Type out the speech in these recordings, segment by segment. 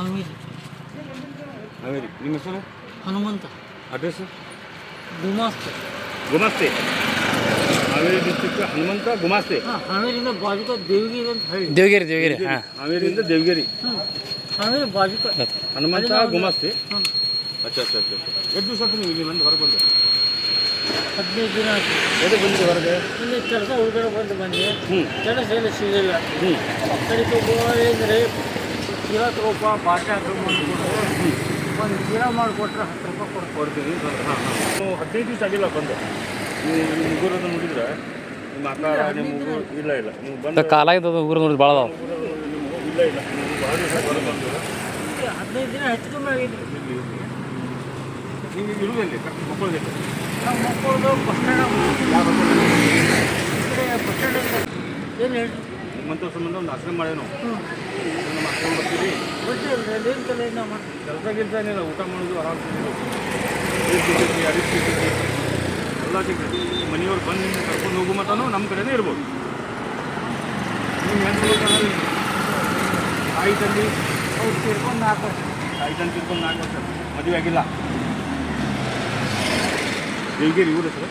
ಹಾವೇರಿ ಹಾವೇರಿ ನಿಮ್ಮ ಹೆಸರು? Hanumantha. Address? Gumaste. Gumaste. Haveri district Hanumantha Gumaste. ಹಾಂ ಹಾವೇರಿಯಿಂದ ಬಾಜುಕ ದೇವಗಿರಿ ಅಂತ ಹೇಳಿ. ದೇವಗಿರಿ ದೇವಗಿರಿ ಹಾಂ. ಹಾವೇರಿಯಿಂದ ದೇವಗಿರಿ. ಹ್ಞೂ ಹಾವೇರಿ ಬಾಜುಕ. ಹನುಮಂತ ಗುಮಾಸ್ತೆ. ಹ್ಞೂ ಅಚ್ಚ ಅಚ್ಚ ಅಚ್ಚ. ಎಷ್ಟು ದಿವಸ ಆಯ್ತು ನೀವು ಇಲ್ಲಿ ಬಂದು ಹೊರಗೆ ಬಂದು? ಹದಿನೈದು ದಿನ ಆಯ್ತು. ಎಲ್ಲಿ ಬಂದಿರಿ ಹೊರಗೆ? ಇಲ್ಲಿ ಕೆಲಸ ಹುಡುಗಡೆ ಬಂದು ಬಂದೆ ಹ್ಞೂ ಕೆಲಸ ಎಲ್ಲ ಸಿಗಲಿಲ್ಲ. ಹ್ಞೂ ಕಡಿಕೆ ಅಂದರೆ ಚೀಲ ತಗೋಪ ಪಾಠ ಹಾಕೊಂಡು ಮಾಡಿಕೊಟ್ರೆ ಒಂದು ಚೀಲ ಮಾಡಿಕೊಟ್ರೆ ಹತ್ತು ರೂಪಾಯಿ ಕೊಟ್ಟು ಕೊಡ್ತೀವಿ. ಹಾಂ ಹದಿನೈದು ದಿವಸ ಆಗಿಲ್ಲ ಬಂದು? ನೀವು ನಿಮ್ಮ ಮುಗುರೋದು ನೋಡಿದ್ರೆ ನಿಮ್ಮ ಅಕ್ಕ ನಿಮ್ಮ ಮುಗು ಇಲ್ಲ ಇಲ್ಲ. ನೀವು ಬಂದು ಕಾಲಾಗಿದ್ದು ಉಗುರು ನೋಡಿದ್ ಭಾಳ ಇಲ್ಲ ಇಲ್ಲ. ನೀವು ಭಾಳ ದಿವಸ ಬಂದು ಹದಿನೈದು ದಿನ ಹೆಚ್ಚು ಕಮ್ಮಿ ಆಗಿದ್ರಿ ನೀವು ಇರುವಲ್ಲಿ ಮಕ್ಕಳಿಗೆ? ನಮ್ಮ ಮಕ್ಕಳದು ಬಸ್ ಸ್ಟ್ಯಾಂಡ್ ಬಸ್ ಸ್ಟ್ಯಾಂಡ್ ಏನು ಹೇಳಿ ನಿಮ್ಮಂಥ ಸಂಬಂಧ ಒಂದು ಆಶ್ರಮ ಮಾಡೇನು ಹ್ಞೂ ನಮ್ಮ ಆಶ್ರಮ ಬರ್ತೀವಿ ಗೊತ್ತಿಲ್ಲ ಏನು ಕಲೆಯಿಂದ ಮಾಡಿ ಕೆಲಸ ಗಿಲ್ಸ ಏನಿಲ್ಲ ಊಟ ಮಾಡೋದು ಆರಾಮ್ ಸಿಗ್ತೈತಿ ಅಡಿಗೆ ಸಿಗ್ತೈತಿ ಎಲ್ಲ ಸಿಗ್ತೈತಿ ಮನೆಯವ್ರು ಬಂದು ಕರ್ಕೊಂಡು ಹೋಗು ಮಟನೂ ನಮ್ಮ ಕಡೆನೇ ಇರ್ಬೋದು ನಿಮ್ಮ ಹೆಂಗೆ ತಾಯಿ ತಂದೆ ಅವ್ರು ಸೇರ್ಕೊಂಡು ನಾಲ್ಕು ವರ್ಷ ತಾಯಿ ತಂದೆ ತಿರ್ಕೊಂಡು ನಾಲ್ಕು ವರ್ಷ ಮದುವೆ ಆಗಿಲ್ಲ ದೇವಗಿರಿ ಊರ ಹೆಸರು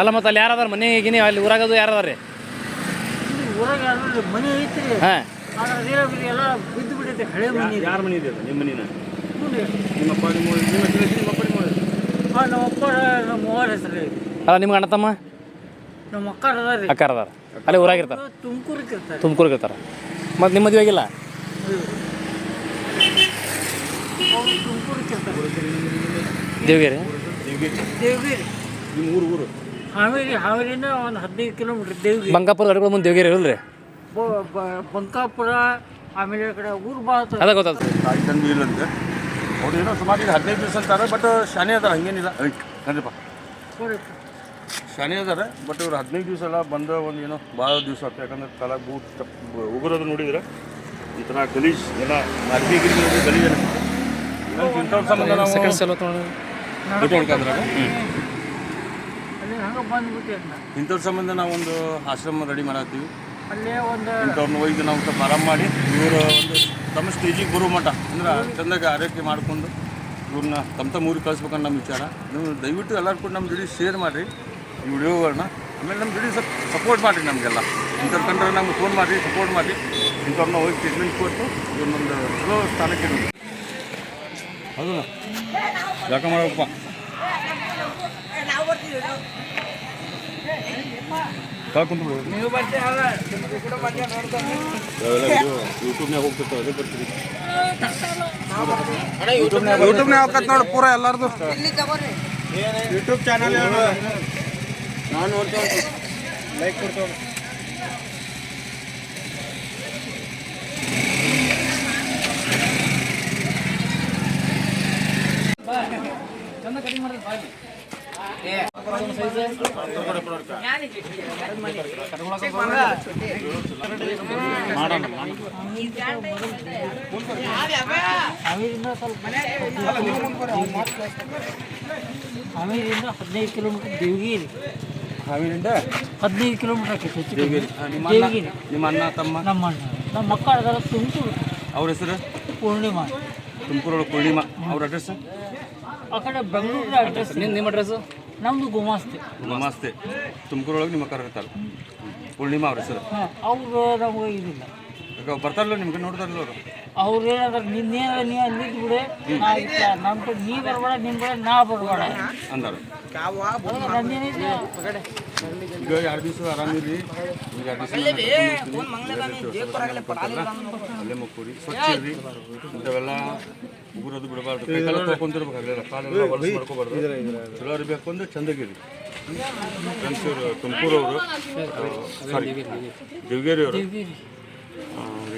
ಅಲ್ಲ ಮತ್ತೆ ಅಲ್ಲಿ ಯಾರದಾರ ಮನೆ ಗಿನಿ ಅಲ್ಲಿ ಊರಾಗದು ಯಾರದಾರ ರೀ ಊರಾಗ ಮನೆ ಐತ್ರಿ. ಹಾಂ. ಆದ್ರೆ ಎಲ್ಲ ಬಿದ್ದು ಬಿಟ್ಟೈತೆ ಹಳೆ ಮನೆ. ಯಾರ ಮನೆ ಇದೆ ಅದು? ನಿಮ್ಮ ಮನೆನ? ನೋಡಿ ನಿಮ್ಮಪ್ಪ ನಿಮ್ಮ ನಿಮ್ಮ ಹೆಸರು ನಿಮ್ಮ ಅಪ್ಪ ನಿಮ್ಮ ಹೆಸರು? ಹಾಂ ನಮ್ಮ ಅಪ್ಪ ನಮ್ಮ ಅವ್ವರ ಹೆಸರು ಐತಿ ಅಲ್ಲ ನಿಮ್ಗೆ ಅಣ್ಣ ತಮ್ಮ? ನಮ್ಮ ಅಕ್ಕ ಅಕ್ಕಾರ ಅದಾರ ಅಲ್ಲಿ ಊರಾಗಿರ್ತಾರೆ ತುಮಕೂರಿಗೆ ಇರ್ತಾರೆ. ತುಮಕೂರಿಗೆ ಇರ್ತಾರೆ. ಮತ್ತು ನಿಮ್ಮ ಮದುವೆ ಆಗಿಲ್ಲ ಅವ್ರು ತುಮಕೂರಿಗೆ ಇರ್ತಾರೆ. ದೇವಗಿರಿ? ದೇವಗಿರಿ. ದೇವಗಿರಿ ನಿಮ್ಮ ಊರು ಊರು? ಹಾವೇರಿ ಹಾವೇರಿಯಿಂದ ಒಂದು ಹದಿನೈದು ಕಿಲೋಮೀಟ್ರ್ ದೇವಗಿರಿ. ಬಂಗಾಪುರ ಅಡಿಗಳು ಮುಂದೆ ದೇವಗಿರಿ ಇರಲ್ರಿ? ಬಂಕಾಪುರ ಆಮೇಲೆ ಈ ಕಡೆ ಊರು ಭಾಳ ಅದ ಗೊತ್ತಾಗ್ತದೆ ತಾಯಿ ತಂದೆ ಇಲ್ಲಂತೆ. ಅವ್ರು ಏನೋ ಸುಮಾರು ಈಗ ಹದಿನೈದು ದಿವಸ ಅಂತಾರೆ ಬಟ್ ಶಾನೆ ಅದಾರ ಹಂಗೇನಿಲ್ಲ. ನಡೀಪ ಶಾನೆ ಅದಾರ ಬಟ್ ಇವ್ರು ಹದಿನೈದು ದಿವಸ ಎಲ್ಲ ಬಂದ ಒಂದು ಏನೋ ಭಾಳ ದಿವಸ ಆಯ್ತು ಯಾಕಂದ್ರೆ ತಲೆ ಬೂಟ್ ಚಪ್ ಉಗುರೋದು ನೋಡಿದ್ರೆ ಥರ ಗಲೀಜ್ ಎಲ್ಲ ಅರ್ಬಿ ಗಿರಿ ಗಲೀಜ್ ಅನಿಸುತ್ತೆ. ಇಂಥವ್ರ ಸಂಬಂಧ ನಾವು ಇಂಥವ್ರ ಸಂಬಂಧ ನಾವು ಒಂದು ಆಶ್ರಮ ರೆಡಿ ಮಾಡತ್ತೀವಿ. ಇಂಥವ್ರನ್ನ ಒಯ್ದು ನಾವು ಸ್ವಲ್ಪ ಆರಾಮ್ ಮಾಡಿ, ಇವರು ಒಂದು ತಮ್ಮ ಸ್ಟೇಜಿಗೆ ಬರೋ ಮಟ್ಟ ಅಂದ್ರೆ ಚೆಂದಾಗಿ ಆರೈಕೆ ಮಾಡ್ಕೊಂಡು ಇವ್ರನ್ನ ತಮ್ಮ ತಮ್ಮ ಊರಿಗೆ ಕಳಿಸ್ಬೇಕಂತ ನಮ್ಮ ವಿಚಾರ. ನೀವು ದಯವಿಟ್ಟು ಎಲ್ಲರೂ ಕೂಡ ನಮ್ಮ ಜೊತೆ ಶೇರ್ ಮಾಡಿರಿ ಈ ವಿಡಿಯೋಗಳನ್ನ ಆಮೇಲೆ ನಮ್ಮ ಜೊತೆ ಸ್ವಲ್ಪ ಸಪೋರ್ಟ್ ಮಾಡಿರಿ ನಮಗೆಲ್ಲ. ಇಂಥವ್ರ ಕಂಡ್ರೆ ನಮ್ಗೆ ಫೋನ್ ಮಾಡಿರಿ ಸಪೋರ್ಟ್ ಮಾಡಿ ಇಂಥವ್ರನ್ನ ಹೋಗಿ ಟ್ರೀಟ್ಮೆಂಟ್ ಕೊಟ್ಟು ಇವ್ರನ್ನೊಂದು ಚಲೋ ಸ್ಥಾನಕ್ಕೆ ಹೌದು ಯಾಕೆ ಮಾಡಪ್ಪ ಕುಂತು ಯೂಟ್ಯೂಬ್ನಾಗ ಹೋಗ್ತಿರ್ತಾವೆ ಯೂಟ್ಯೂಬ್ನಾಗ ಹೋಗತ್ ನೋಡಿ ಪೂರ ಎಲ್ಲಾರ್ದು ಯೂಟ್ಯೂಬ್ ಚಾನಲ್ ನಾನು ನೋಡ್ತೇವೆ ಲೈಕ್ ಕೊಡ್ತೇವೆ ಹಾವೇರಿಯಿಂದ ಸ್ವಲ್ಪ ಹಾವೇರಿಯಿಂದ? ಹದಿನೈದು ಕಿಲೋಮೀಟ್ರ್ ದೇವಗಿರಿ ಹಾವೇರಿಂದ ಹದಿನೈದು ಕಿಲೋಮೀಟ್ರ್ ಆಕೈತೆ ಹೆಚ್ಚು ಕಮ್ಮಿ. ನಿಮ್ಮ ಅಣ್ಣ ದೇವಗಿರಿ. ನಿಮ್ಮ ಅಣ್ಣ ತಮ್ಮ? ನಮ್ಮ ಅಣ್ಣ. ನಮ್ಮ ಮಕ್ಕಳ ಅದಾರ ತುಮಕೂರು. ಅವ್ರ ಹೆಸರು? ಪೂರ್ಣಿಮಾ. ತುಮಕೂರು ಪೂರ್ಣಿಮಾ. ಅವ್ರ ಅಡ್ರೆಸ್ ಆ ಕಡೆ ಬೆಂಗಳೂರಿನ ಅಡ್ರೆಸ್. ನಿಮ್ಮ ನಿಮ್ಮ ಅಡ್ರೆಸ್ಸು? ನಮ್ಮದು ಗೋಮಾಸ್ತೆ. ನಮಸ್ತೆ ತುಮಕೂರೊಳಗೆ ನಿಮ್ಮ ಇರ್ತಾರೆ ಪೂರ್ಣಿಮಾ ಅವ್ರ ಹೆಸರು. ಹಾಂ ಅವರು ನಮಗೆ ಇದಿಲ್ಲ. ಈಗ ಬರ್ತಾರಲ್ಲ ನಿಮ್ಗೆ ನೋಡ್ತಾರಲ್ಲ ಅವರು. ಅವ್ರು ಏನಾದ್ರೆ ನಿನ್ನೇನ ನೀ ಅಂದಿದ್ದು ಬಿಡು ನಾ ಇಲ್ಲ ನಮ್ಮ ಕಡೆ ನೀ ಬರಬೇಡ ನಿಮ್ಮ ನಾ ಬರಬೇಡ. ಅಂದಾರ. ನಂದೇನಿದೆ? ಈಗ ಎರಡು ದಿವಸ ಆರಾಮಿರಿ. ಈಗ ಎರಡು ದಿವಸ ಅಲ್ಲೇ ಮುಕ್ಕೋರಿ. ಸ್ವಚ್ಛ ಇರ್ರಿ. ಇಂಥವೆಲ್ಲ ಉಗುರೋದು ಬಿಡಬಾರ್ದು. ಕೈಕಾಲ ತೊಗೊಂತಿರ್ಬೇಕು ಅಲ್ಲೆಲ್ಲ ಕಾಲೆಲ್ಲ ಹೊಲಸು ಮಾಡ್ಕೋಬಾರ್ದು. ಚಲೋ ಇರಬೇಕು ಹಾಕೊಂಡು ಚಂದಾಗಿರಿ. ಇವರು ತುಮಕೂರು ಅವರು ಸಾರಿ ದೇವಗೇರಿ. ಅವರು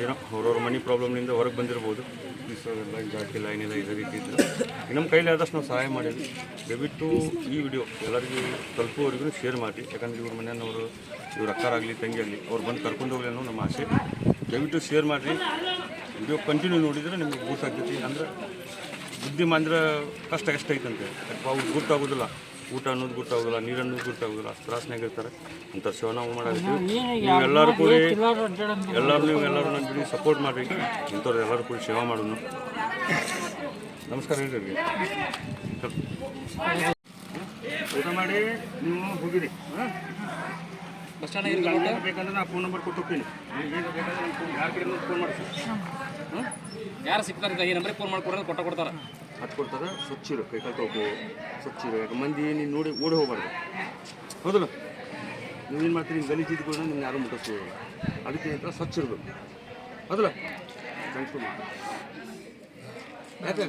ಏನೋ ಅವ್ರವ್ರ ಮನಿ ಪ್ರಾಬ್ಲಮ್ನಿಂದ ಹೊರಗೆ ಬಂದಿರ್ಬೋದು. ಎಲ್ಲ ಇಲಾಖೆ ಲೈನ್ ಎಲ್ಲ ಇದೇ ರೀತಿ ಇದ್ದರೆ ನಮ್ಮ ಕೈಲಿ ಆದಷ್ಟು ನಾವು ಸಹಾಯ ಮಾಡಿದ್ವಿ ದಯವಿಟ್ಟು ಈ ವಿಡಿಯೋ ಎಲ್ಲರಿಗೂ ತಲುಪುವವರೆಗೂ ಶೇರ್ ಮಾಡಿ. ಯಾಕಂದರೆ ಇವ್ರ ಮನೆಯವರು, ಇವ್ರ ಅಕ್ಕರಾಗಲಿ ತಂಗಿ ಆಗಲಿ ಅವ್ರು ಬಂದು ಕರ್ಕೊಂಡು ಹೋಗಲಿ ಅನ್ನೋ ನಮ್ಮ ಆಸೆ. ದಯವಿಟ್ಟು ಶೇರ್ ಮಾಡಿರಿ. ವಿಡಿಯೋ ಕಂಟಿನ್ಯೂ ನೋಡಿದರೆ ನಿಮಗೆ ಬೂಸ್ಟ್ ಆಗ್ತೈತಿ. ಅಂದ್ರೆ ಬುದ್ಧಿ ಅಂದ್ರೆ ಕಷ್ಟ ಎಷ್ಟೈತಂತೆ ಯಾಕಪ್ಪ ಅವ್ರಿಗೆ ಗೊತ್ತಾಗೋದಿಲ್ಲ ಊಟ ಅನ್ನೋದು ಗೊತ್ತಾಗೋದಿಲ್ಲ ನೀರು ಅನ್ನೋದು ಗೊತ್ತಾಗೋದಿಲ್ಲ ಅಷ್ಟು ತ್ರಾಸ್ನಾಗ ಇರ್ತಾರೆ. ಅಂತ ಸೇವೆ ನಾವು ಮಾಡಾಕತ್ತೀವಿ ನೀವೆಲ್ಲರೂ ಕೂಡಿ ಎಲ್ಲರೂ ನೀವು ಎಲ್ಲರೂ ನನ್ನ ಜೊತೆ ಸಪೋರ್ಟ್ ಮಾಡಿರಿ. ಇಂಥವ್ರು ಎಲ್ಲರೂ ಕೂಡಿ ಸೇವಾ ಮಾಡೋಣ. ನಮಸ್ಕಾರ ಹೇಳಿ ಅವ್ರಿಗೆ. ಊಟ ಮಾಡಿ ನೀವು ಹೋಗಿರಿ. ಬಸ್ ಸ್ಟ್ಯಾಂಡ್ ಬೇಕಂದ್ರೆ ನಾ ಫೋನ್ ನಂಬರ್ ಕೊಟ್ಟು ಹೋಗ್ತೀನಿ. ಏನು ಬೇಕಾದ್ರೆ ಯಾರ ಕಡೆ ಫೋನ್ ಮಾಡಿ ಹಾಂ? ಯಾರು ಸಿಗ್ತಾರೆ ಈ ನಂಬರ್ ಫೋನ್ ಮಾಡ್ಕೊಡೋದು ಕೊಟ್ಟ ಕೊಡ್ತಾರೆ. ಹತ್ತು ಕೊಡ್ತಾರೆ ಸ್ವಚ್ಛ ಇರು ಕೈ ಕಾಲು ತೊಳ್ಕೊ ಸ್ವಚ್ಛ ಇರು ಯಾಕೆ ಮಂದಿ ನೀನು ನೋಡಿ ಓಡಿ ಹೋಗ್ಬಾರ್ದು. ಹೌದಲ್ಲ? ನೀವೇನು ಮಾಡ್ತೀರಿ? ಗಲೀಜು ಇದ್ಕೊಂಡು ನಿಮ್ಗೆ ಯಾರು ಮುಟ್ಟಿಸ್ಬೋದು? ಅದಕ್ಕೆ ಏನಂತ ಸ್ವಚ್ಛ ಇರಬೇಕು ಹೌದಲ್ಲ? ಥ್ಯಾಂಕ್ಸ್ ಯಾಕೆ?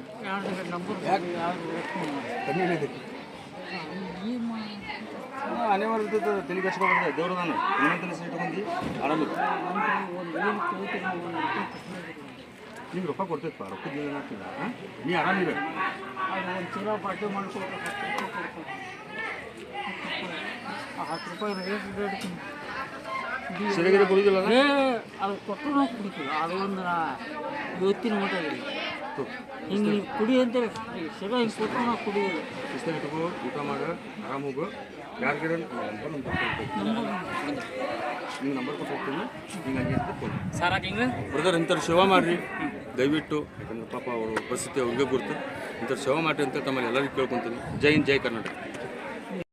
ಕಮ್ಮಿ ಅನೇವಾರ ನಾನು. ಇನ್ನೊಂದು ಸೀಟ್ ಬಂದು ಆರಾಮಿಲ್ಲ ನಿಮ್ಗೆ ರೊಕ್ಕ ಕೊಡ್ತೈತಪ್ಪ ರೊಕ್ಕದ ಏನು ಆಗ್ತಿಲ್ಲ ಹಾಂ? ನೀ ಆರಾಮಿದೆ ಚೀಲ ಪಾರ್ಟಿ ಮಾಡಿಕೊಟ್ರೆ ಹತ್ತು ರೂಪಾಯಿ ರೇಟ್ ಸರಿಯಾಗಿ ಕೊಡುದಿಲ್ಲ ಅದು ಕೊಟ್ಟರು ನಾವು ಕುಡಿತೀವಿ. ಅದು ಒಂದು ಇವತ್ತಿನ ಮಟ್ಟ ಇಲ್ಲ ಹಿಂಗೆ ನೀವು ಕುಡಿ ಅಂತೇಳಿ ಸಗ ಹಿಂಗೆ ಕೊಟ್ಟರು ನಾವು ಕುಡಿಯೋದು ಊಟ ಮಾಡ ಆರಾಮ ಹೋಗು. ಯಾರಿಗಾರ ನಂಬರ್ ನಿಮ್ಗೆ ನಂಬರ್ ಕೊಟ್ಟು ಹೋಗ್ತೀನಿ. ಹಿಂಗೆ ಹಂಗೆ ಅಂತ ಕೊಡಿ. ಸಾರ್ ಹಿಂಗೆ ಬ್ರದರ್ ಇಂಥವ್ರು ಸೇವಾ ಮಾಡಿರಿ. ದಯವಿಟ್ಟು ಯಾಕಂದ್ರೆ ಪಾಪ ಅವರು ಪರಿಸ್ಥಿತಿ ಅವ್ರಿಗೆ ಗುರ್ತು ಇಂಥವ್ರು ಸೇವಾ ಮಾಡಿರಿ ಅಂತ ತಮ್ಮಲ್ಲಿ ಎಲ್ಲರಿಗೂ ಕೇಳ್ಕೊತೀನಿ. ಜೈ ಹಿಂದ್ ಜೈ ಕರ್ನಾಟಕ.